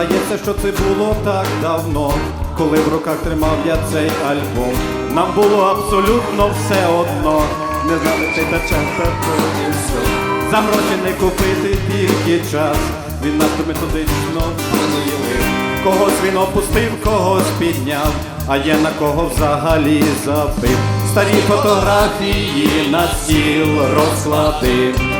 Здається, що це було так давно, коли в руках тримав я цей альбом. Нам було абсолютно все одно. Не знали, та все. За гроші не купити тільки час. Він нас методично поділив. Когось він опустив, когось підняв, а є на кого взагалі забив. Старі фотографії на стіл розкладив.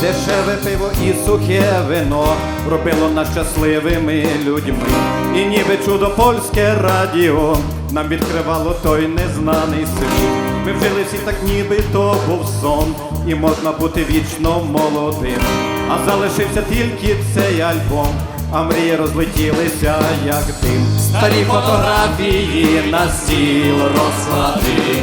Дешеве пиво і сухе вино робило нас щасливими людьми. І ніби чудо польське радіо нам відкривало той незнаний світ. Ми вжили всі так, ніби то був сон, і можна бути вічно молодим. А залишився тільки цей альбом, а мрії розлетілися, як дим. Старі фотографії на стіл розклади.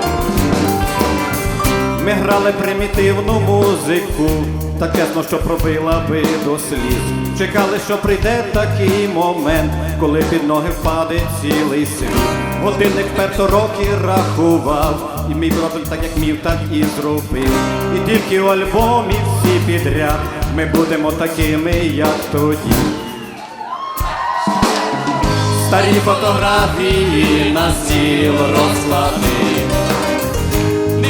Ми грали примітивну музику, так ясно, що пробила би до сліз. Чекали, що прийде такий момент, коли під ноги впаде цілий світ. Годинник перто роки рахував, і мій профіль так як мів, так і зробив. І тільки у альбомі всі підряд ми будемо такими, як тоді. Старі фотографії на стіл розклади.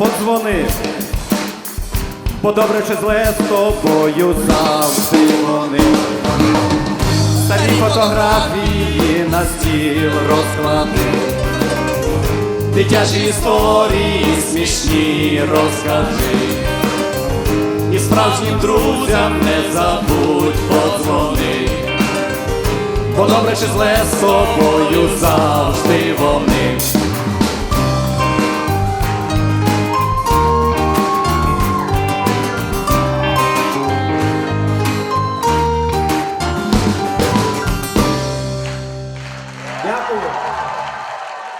подзвони. Бо добре чи зле з тобою завжди вони. Старі фотографії на стіл розклади. Дитячі історії смішні розкажи. І справжнім друзям не забудь подзвони. Бо добре чи зле з тобою завжди